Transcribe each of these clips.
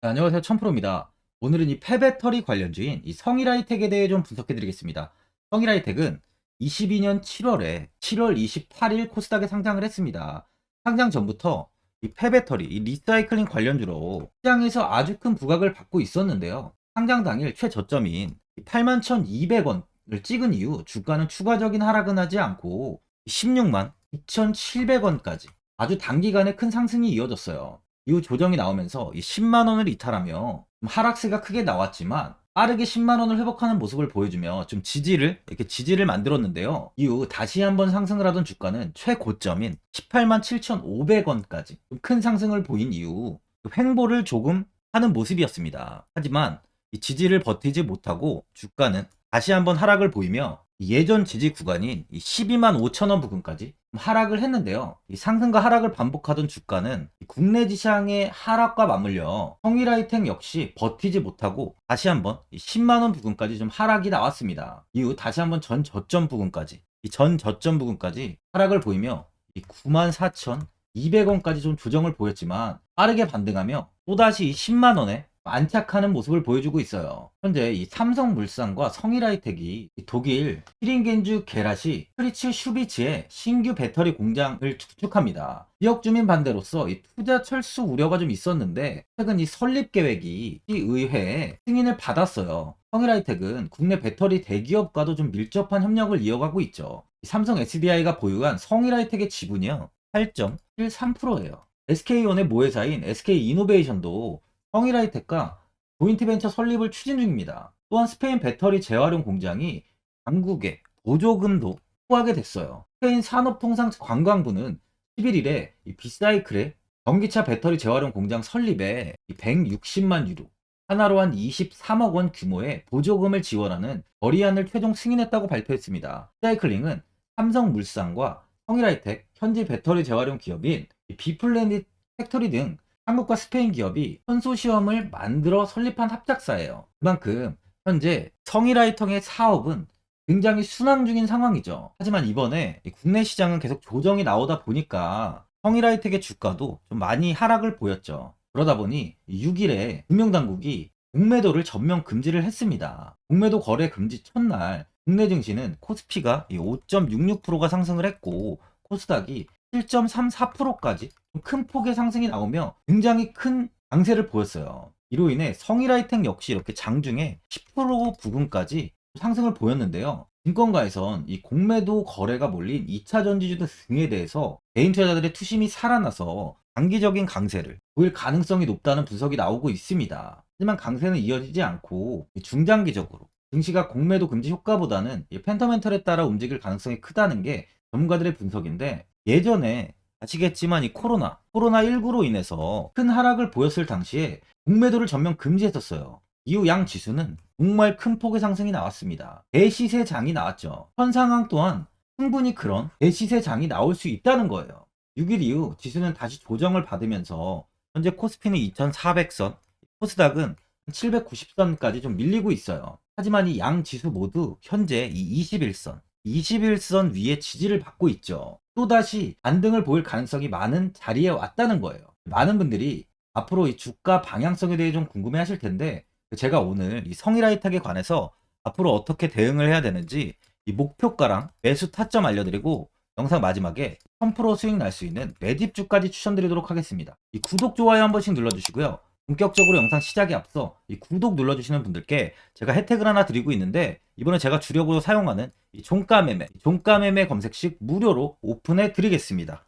네, 안녕하세요. 천프로입니다. 오늘은 이 폐배터리 관련주인 이 성일하이텍에 대해 좀 분석해 드리겠습니다. 성일하이텍은 22년 7월에 7월 28일 코스닥에 상장을 했습니다. 상장 전부터 이 폐배터리, 이 리사이클링 관련주로 시장에서 아주 큰 부각을 받고 있었는데요. 상장 당일 최저점인 81,200원을 찍은 이후 주가는 추가적인 하락은 하지 않고 16만 2,700원까지 아주 단기간에 큰 상승이 이어졌어요. 이후 조정이 나오면서 이 10만 원을 이탈하며 좀 하락세가 크게 나왔지만 빠르게 10만 원을 회복하는 모습을 보여주며 좀 지지를 이렇게 지지를 만들었는데요. 이후 다시 한번 상승을 하던 주가는 최고점인 18만 7,500원까지 큰 상승을 보인 이후 횡보를 조금 하는 모습이었습니다. 하지만 이 지지를 버티지 못하고 주가는 다시 한번 하락을 보이며 예전 지지 구간인 12만 5천 원 부근까지 하락을 했는데요. 이 상승과 하락을 반복하던 주가는 국내 지상의 하락과 맞물려 성일아이텍 역시 버티지 못하고 다시 한번 10만 원 부근까지 좀 하락이 나왔습니다. 이후 다시 한번 전 저점 부근까지 이전 저점 부근까지 하락을 보이며 9만 4천 200원까지 좀 조정을 보였지만 빠르게 반등하며 또다시 10만 원에 안착하는 모습을 보여주고 있어요. 현재 이 삼성물산과 성일하이텍이 독일 히링겐주 게라시 프리츠 슈비츠의 신규 배터리 공장을 구축합니다. 지역 주민 반대로서 이 투자 철수 우려가 좀 있었는데 최근 이 설립 계획이 의회에 승인을 받았어요. 성일하이텍은 국내 배터리 대기업과도 좀 밀접한 협력을 이어가고 있죠. 삼성 SDI가 보유한 성일하이텍의 지분이요 8.13%예요. SK온의 모회사인 SK이노베이션도 성일하이텍과 조인트벤처 설립을 추진 중입니다. 또한 스페인 배터리 재활용 공장이 당국에 보조금도 후하게 됐어요. 스페인 산업통상관광부는 11일에 이 비사이클의 전기차 배터리 재활용 공장 설립에 160만 유로, 하나로 한 23억 원 규모의 보조금을 지원하는 거리안을 최종 승인했다고 발표했습니다. 비사이클링은 삼성물산과 성일하이텍, 현지 배터리 재활용 기업인 비플래닛 팩토리 등 한국과 스페인 기업이 컨소시엄을 만들어 설립한 합작사예요. 그만큼 현재 성일아이텅의 사업은 굉장히 순항 중인 상황이죠. 하지만 이번에 국내 시장은 계속 조정이 나오다 보니까 성일아이텍의 주가도 좀 많이 하락을 보였죠. 그러다 보니 6일에 금융당국이 공매도를 전면 금지를 했습니다. 공매도 거래 금지 첫날 국내 증시는 코스피가 5.66%가 상승을 했고 코스닥이 7.34%까지 큰 폭의 상승이 나오며 굉장히 큰 강세를 보였어요. 이로 인해 성일아이텍 역시 이렇게 장중에 10% 부근까지 상승을 보였는데요. 증권가에선 이 공매도 거래가 몰린 2차 전지주들 등에 대해서 개인 투자자들의 투심이 살아나서 장기적인 강세를 보일 가능성이 높다는 분석이 나오고 있습니다. 하지만 강세는 이어지지 않고 중장기적으로 증시가 공매도 금지 효과보다는 펜터멘털에 따라 움직일 가능성이 크다는 게 전문가들의 분석인데 예전에 아시겠지만 이 코로나, 코로나19로 인해서 큰 하락을 보였을 당시에 공매도를 전면 금지했었어요. 이후 양 지수는 정말 큰 폭의 상승이 나왔습니다. 대시세 장이 나왔죠. 현 상황 또한 충분히 그런 대시세 장이 나올 수 있다는 거예요. 6일 이후 지수는 다시 조정을 받으면서 현재 코스피는 2400선, 코스닥은 790선까지 좀 밀리고 있어요. 하지만 이 양 지수 모두 현재 이 21선, 21선 위에 지지를 받고 있죠. 또다시 반등을 보일 가능성이 많은 자리에 왔다는 거예요. 많은 분들이 앞으로 이 주가 방향성에 대해 좀 궁금해 하실 텐데 제가 오늘 이 성일아이탁에 관해서 앞으로 어떻게 대응을 해야 되는지 이 목표가랑 매수 타점 알려드리고 영상 마지막에 1000% 수익 날 수 있는 매집주까지 추천드리도록 하겠습니다. 이 구독, 좋아요 한 번씩 눌러주시고요. 본격적으로 영상 시작에 앞서 이 구독 눌러주시는 분들께 제가 혜택을 하나 드리고 있는데 이번에 제가 주력으로 사용하는 이 종가 매매, 종가 매매 검색식 무료로 오픈해 드리겠습니다.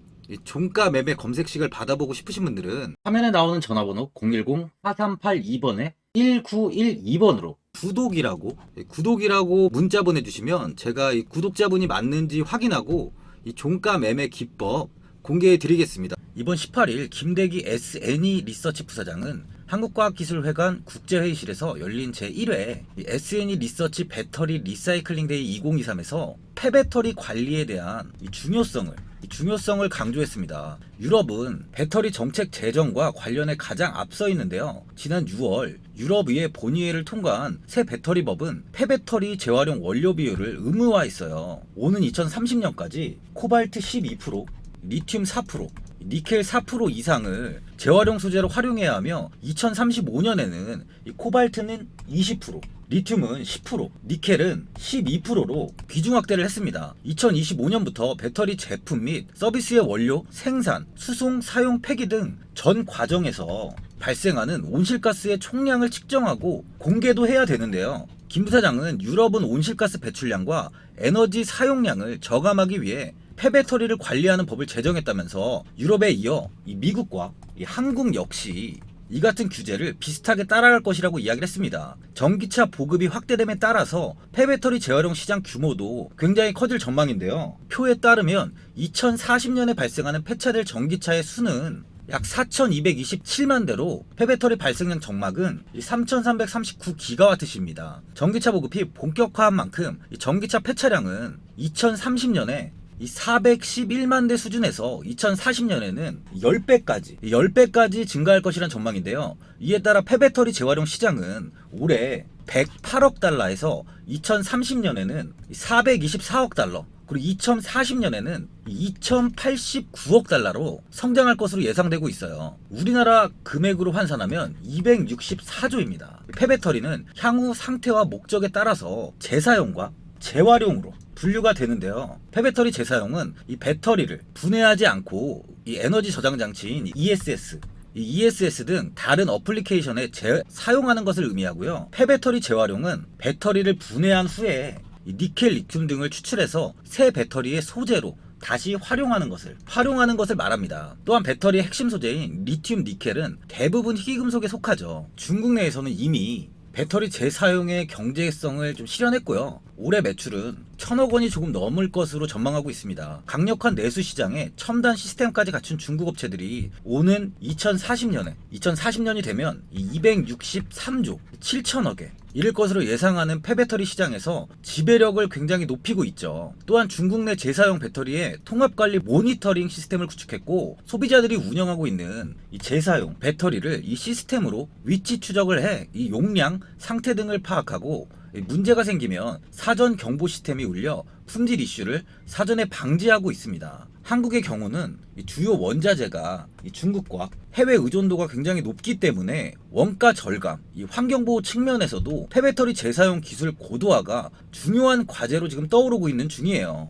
이 종가 매매 검색식을 받아보고 싶으신 분들은 화면에 나오는 전화번호 010-4382번에 1912번으로 구독이라고 예, 구독이라고 문자 보내주시면 제가 이 구독자분이 맞는지 확인하고 이 종가 매매 기법 공개해 드리겠습니다. 이번 18일 김대기 SNE 리서치 부사장은 한국과학기술회관 국제회의실에서 열린 제1회 SNE 리서치 배터리 리사이클링 데이 2023에서 폐배터리 관리에 대한 이 중요성을 이 중요성을 강조했습니다. 유럽은 배터리 정책 제정과 관련해 가장 앞서 있는데요. 지난 6월 유럽의회 본의회를 통과한 새 배터리법은 폐배터리 재활용 원료 비율을 의무화했어요. 오는 2030년까지 코발트 12%, 리튬 4%, 니켈 4% 이상을 재활용 소재로 활용해야 하며 2035년에는 코발트는 20%, 리튬은 10%, 니켈은 12%로 귀중 확대를 했습니다. 2025년부터 배터리 제품 및 서비스의 원료, 생산, 수송, 사용, 폐기 등 전 과정에서 발생하는 온실가스의 총량을 측정하고 공개도 해야 되는데요. 김 부사장은 유럽은 온실가스 배출량과 에너지 사용량을 저감하기 위해 폐배터리를 관리하는 법을 제정했다면서 유럽에 이어 이 미국과 이 한국 역시 이 같은 규제를 비슷하게 따라갈 것이라고 이야기를 했습니다. 전기차 보급이 확대됨에 따라서 폐배터리 재활용 시장 규모도 굉장히 커질 전망인데요. 표에 따르면 2040년에 발생하는 폐차될 전기차의 수는 약 4,227만 대로 폐배터리 발생량 정막은 3,339기가와트시입니다. 전기차 보급이 본격화한 만큼 이 전기차 폐차량은 2030년에 이 411만 대 수준에서 2040년에는 10배까지, 10배까지 증가할 것이란 전망인데요. 이에 따라 폐배터리 재활용 시장은 올해 108억 달러에서 2030년에는 424억 달러, 그리고 2040년에는 2089억 달러로 성장할 것으로 예상되고 있어요. 우리나라 금액으로 환산하면 264조입니다. 폐배터리는 향후 상태와 목적에 따라서 재사용과 재활용으로 분류가 되는데요. 폐배터리 재사용은 이 배터리를 분해하지 않고 이 에너지 저장 장치인 ESS 이 ESS 등 다른 어플리케이션에 재, 사용하는 것을 의미하고요. 폐배터리 재활용은 배터리를 분해한 후에 이 니켈, 리튬 등을 추출해서 새 배터리의 소재로 다시 활용하는 것을 활용하는 것을 말합니다. 또한 배터리의 핵심 소재인 리튬 니켈은 대부분 희귀금속에 속하죠. 중국 내에서는 이미 배터리 재사용의 경제성을 좀 실현했고요. 올해 매출은 천억 원이 조금 넘을 것으로 전망하고 있습니다. 강력한 내수 시장에 첨단 시스템까지 갖춘 중국 업체들이 오는 2040년에 2040년이 되면 263조 7천억에 이를 것으로 예상하는 폐배터리 시장에서 지배력을 굉장히 높이고 있죠. 또한 중국 내 재사용 배터리의 통합관리 모니터링 시스템을 구축했고 소비자들이 운영하고 있는 이 재사용 배터리를 이 시스템으로 위치 추적을 해 이 용량, 상태 등을 파악하고 문제가 생기면 사전 경보 시스템이 울려 품질 이슈를 사전에 방지하고 있습니다. 한국의 경우는 이 주요 원자재가 이 중국과 해외 의존도가 굉장히 높기 때문에 원가 절감, 이 환경보호 측면에서도 폐배터리 재사용 기술 고도화가 중요한 과제로 지금 떠오르고 있는 중이에요.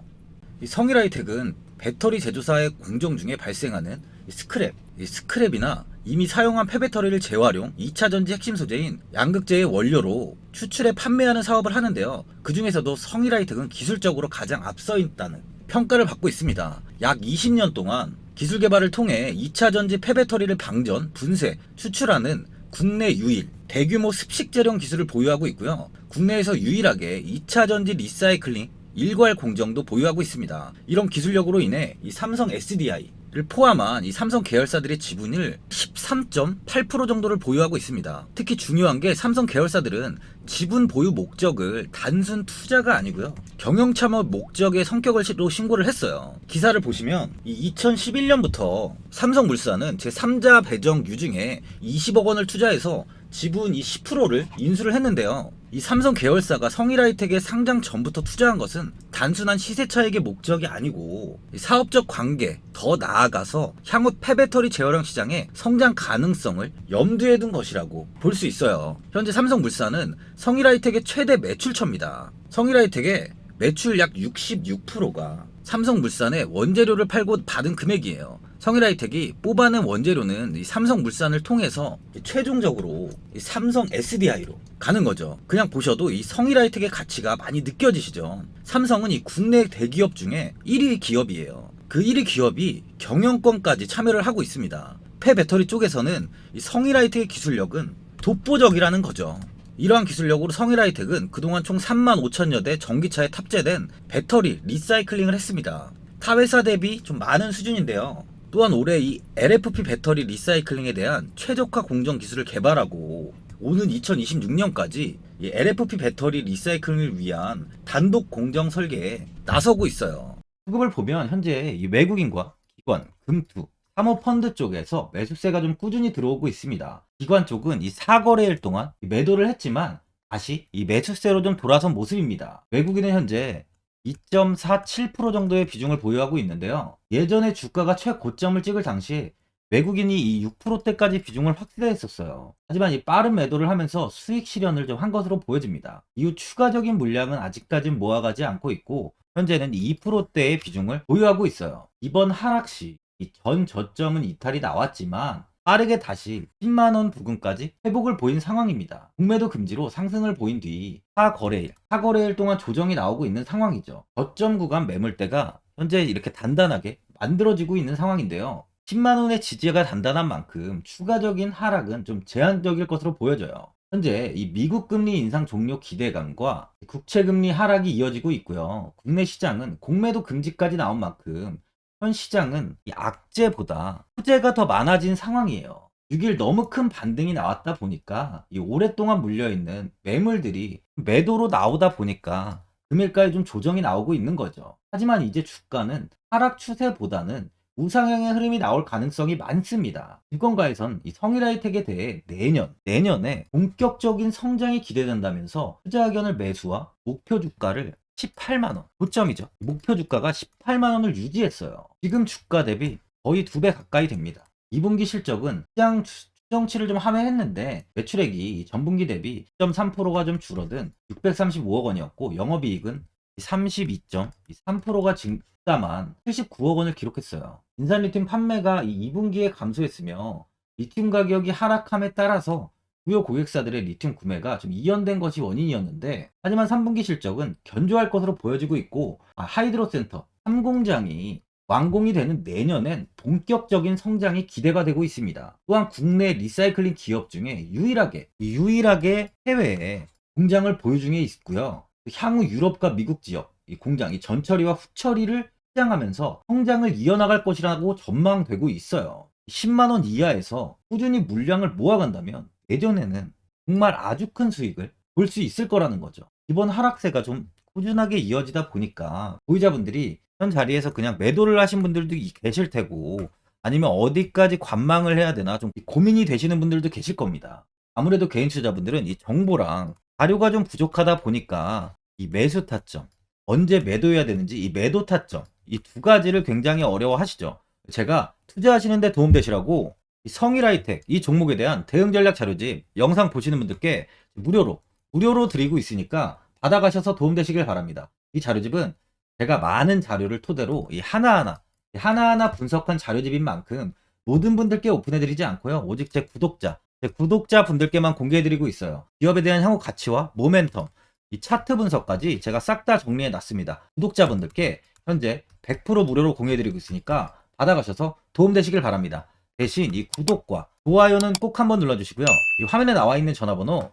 이 성일하이텍은 배터리 제조사의 공정 중에 발생하는 이 스크랩, 이 스크랩이나 이미 사용한 폐배터리를 재활용, 2차 전지 핵심 소재인 양극재의 원료로 추출해 판매하는 사업을 하는데요. 그 중에서도 성일하이텍은 기술적으로 가장 앞서 있다는 평가를 받고 있습니다. 약 20년 동안 기술 개발을 통해 2차 전지 폐배터리를 방전, 분쇄, 추출하는 국내 유일 대규모 습식재령 기술을 보유하고 있고요. 국내에서 유일하게 2차 전지 리사이클링 일괄 공정도 보유하고 있습니다. 이런 기술력으로 인해 이 삼성 SDI 를 포함한 이 삼성 계열사들의 지분을 13.8% 정도를 보유하고 있습니다. 특히 중요한 게 삼성 계열사들은 지분 보유 목적을 단순 투자가 아니고요. 경영 참여 목적의 성격으로 신고를 했어요. 기사를 보시면 이 2011년부터 삼성물산은 제3자 배정 유증에 20억 원을 투자해서 지분 이 10%를 인수를 했는데요. 이 삼성 계열사가 성일하이텍에 상장 전부터 투자한 것은 단순한 시세 차익의 목적이 아니고 이 사업적 관계 더 나아가서 향후 폐배터리 재활용 시장의 성장 가능성을 염두에 둔 것이라고 볼 수 있어요. 현재 삼성물산은 성일하이텍의 최대 매출처입니다. 성일하이텍의 매출 약 66%가 삼성물산에 원재료를 팔고 받은 금액이에요. 성일하이텍이 뽑아낸 원재료는 이 삼성물산을 통해서 최종적으로 이 삼성 SDI로 가는 거죠. 그냥 보셔도 이 성일하이텍의 가치가 많이 느껴지시죠. 삼성은 이 국내 대기업 중에 1위 기업이에요. 그 1위 기업이 경영권까지 참여를 하고 있습니다. 폐 배터리 쪽에서는 이 성일하이텍의 기술력은 독보적이라는 거죠. 이러한 기술력으로 성일하이텍은 그동안 총 3만 5천여 대 전기차에 탑재된 배터리 리사이클링을 했습니다. 타 회사 대비 좀 많은 수준인데요. 또한 올해 이 LFP 배터리 리사이클링에 대한 최적화 공정 기술을 개발하고 오는 2026년까지 이 LFP 배터리 리사이클링을 위한 단독 공정 설계에 나서고 있어요. 수급을 보면 현재 이 외국인과 기관, 금투, 사모펀드 쪽에서 매수세가 좀 꾸준히 들어오고 있습니다. 기관 쪽은 이 사거래일 동안 매도를 했지만 다시 이 매수세로 좀 돌아선 모습입니다. 외국인은 현재 2.47% 정도의 비중을 보유하고 있는데요. 예전에 주가가 최고점을 찍을 당시 외국인이 이 6%대까지 비중을 확대했었어요. 하지만 이 빠른 매도를 하면서 수익 실현을 좀 한 것으로 보여집니다. 이후 추가적인 물량은 아직까진 모아가지 않고 있고 현재는 2%대의 비중을 보유하고 있어요. 이번 하락 시 전 저점은 이탈이 나왔지만 빠르게 다시 10만원 부근까지 회복을 보인 상황입니다. 공매도 금지로 상승을 보인 뒤 4거래일, 4거래일 동안 조정이 나오고 있는 상황이죠. 저점 구간 매물대가 현재 이렇게 단단하게 만들어지고 있는 상황인데요. 10만원의 지지가 단단한 만큼 추가적인 하락은 좀 제한적일 것으로 보여져요. 현재 이 미국 금리 인상 종료 기대감과 국채 금리 하락이 이어지고 있고요. 국내 시장은 공매도 금지까지 나온 만큼 현 시장은 이 악재보다 후재가 더 많아진 상황이에요. 6일 너무 큰 반등이 나왔다 보니까 이 오랫동안 물려있는 매물들이 매도로 나오다 보니까 금일가에 좀 조정이 나오고 있는 거죠. 하지만 이제 주가는 하락 추세보다는 우상향의 흐름이 나올 가능성이 많습니다. 증권가에선 이 성일하이텍에 대해 내년, 내년에 본격적인 성장이 기대된다면서 투자 의견을 매수와 목표 주가를 18만원. 고점이죠. 목표 주가가 18만원을 유지했어요. 지금 주가 대비 거의 두 배 가까이 됩니다. 2분기 실적은 시장 추정치를 좀 함회했는데 매출액이 전분기 대비 10.3%가 좀 줄어든 635억 원이었고 영업이익은 32.3%가 증가만 79억 원을 기록했어요. 인산 리튬 판매가 2분기에 감소했으며 리튬 가격이 하락함에 따라서 주요 고객사들의 리튬 구매가 좀 이연된 것이 원인이었는데 하지만 3분기 실적은 견조할 것으로 보여지고 있고 아, 하이드로 센터 3공장이 완공이 되는 내년엔 본격적인 성장이 기대가 되고 있습니다. 또한 국내 리사이클링 기업 중에 유일하게 유일하게 해외에 공장을 보유 중에 있고요. 향후 유럽과 미국 지역 이 공장 이 전처리와 후처리를 시장하면서 성장을 이어나갈 것이라고 전망되고 있어요. 10만 원 이하에서 꾸준히 물량을 모아간다면 예전에는 정말 아주 큰 수익을 볼 수 있을 거라는 거죠. 이번 하락세가 좀 꾸준하게 이어지다 보니까 보유자분들이 현 자리에서 그냥 매도를 하신 분들도 이- 계실 테고 아니면 어디까지 관망을 해야 되나 좀 고민이 되시는 분들도 계실 겁니다. 아무래도 개인 투자자분들은 이 정보랑 자료가 좀 부족하다 보니까 이 매수 타점, 언제 매도해야 되는지 이 매도 타점 이 두 가지를 굉장히 어려워하시죠. 제가 투자하시는데 도움되시라고 이 성일하이텍 이 종목에 대한 대응 전략 자료집 영상 보시는 분들께 무료로 무료로 드리고 있으니까 받아가셔서 도움되시길 바랍니다. 이 자료집은 제가 많은 자료를 토대로 이 하나하나 하나하나 분석한 자료집인 만큼 모든 분들께 오픈해드리지 않고요. 오직 제 구독자, 제 구독자 분들께만 공개해드리고 있어요. 기업에 대한 향후 가치와 모멘텀, 이 차트 분석까지 제가 싹 다 정리해 놨습니다. 구독자 분들께 현재 100% 무료로 공유해드리고 있으니까 받아가셔서 도움되시길 바랍니다. 대신 이 구독과 좋아요는 꼭 한번 눌러주시고요. 이 화면에 나와 있는 전화번호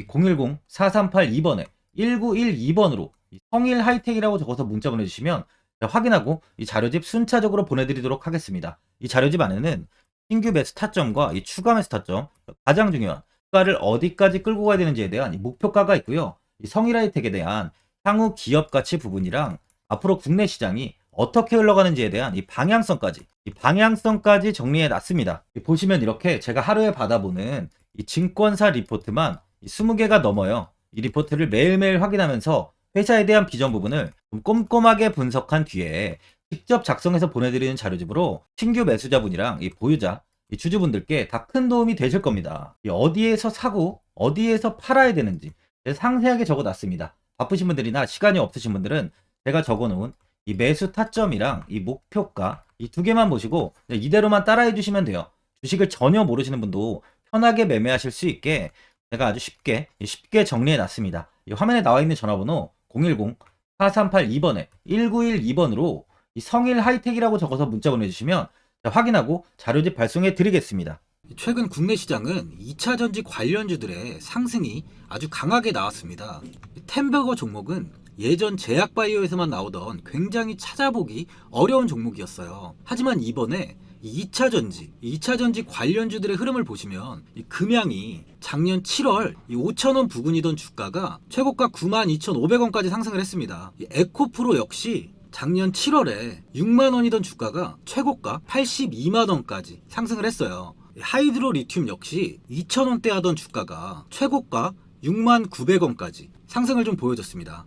010-4382번에 1912번으로 성일 하이텍이라고 적어서 문자 보내주시면 확인하고 이 자료집 순차적으로 보내드리도록 하겠습니다. 이 자료집 안에는 신규 매수 타점과 이 추가 매수 타점, 가장 중요한 주가를 어디까지 끌고 가야 되는지에 대한 이 목표가가 있고요. 이 성일 하이텍에 대한 향후 기업 가치 부분이랑 앞으로 국내 시장이 어떻게 흘러가는지에 대한 이 방향성까지, 이 방향성까지 정리해 놨습니다. 보시면 이렇게 제가 하루에 받아보는 이 증권사 리포트만 이 20개가 넘어요. 이 리포트를 매일매일 확인하면서 회사에 대한 비전 부분을 좀 꼼꼼하게 분석한 뒤에 직접 작성해서 보내드리는 자료집으로 신규 매수자분이랑 이 보유자, 이 주주분들께 다 큰 도움이 되실 겁니다. 이 어디에서 사고 어디에서 팔아야 되는지 상세하게 적어놨습니다. 바쁘신 분들이나 시간이 없으신 분들은 제가 적어놓은 이 매수 타점이랑 이 목표가 이 두 개만 보시고 이대로만 따라해 주시면 돼요. 주식을 전혀 모르시는 분도 편하게 매매하실 수 있게 제가 아주 쉽게 쉽게 정리해 놨습니다. 이 화면에 나와 있는 전화번호 010-4382번에 1912번으로 이 성일 하이텍이라고 적어서 문자 보내주시면 확인하고 자료집 발송해 드리겠습니다. 최근 국내 시장은 2차 전지 관련주들의 상승이 아주 강하게 나왔습니다. 템버거 종목은 예전 제약바이오에서만 나오던 굉장히 찾아보기 어려운 종목이었어요. 하지만 이번에 2차 전지, 2차 전지 관련주들의 흐름을 보시면 이 금양이 작년 7월 5천원 부근이던 주가가 최고가 92,500원까지 상승을 했습니다. 이 에코프로 역시 작년 7월에 6만 원이던 주가가 최고가 82만 원까지 상승을 했어요. 하이드로 리튬 역시 2,000원대 하던 주가가 최고가 6만 900원까지 상승을 좀 보여줬습니다.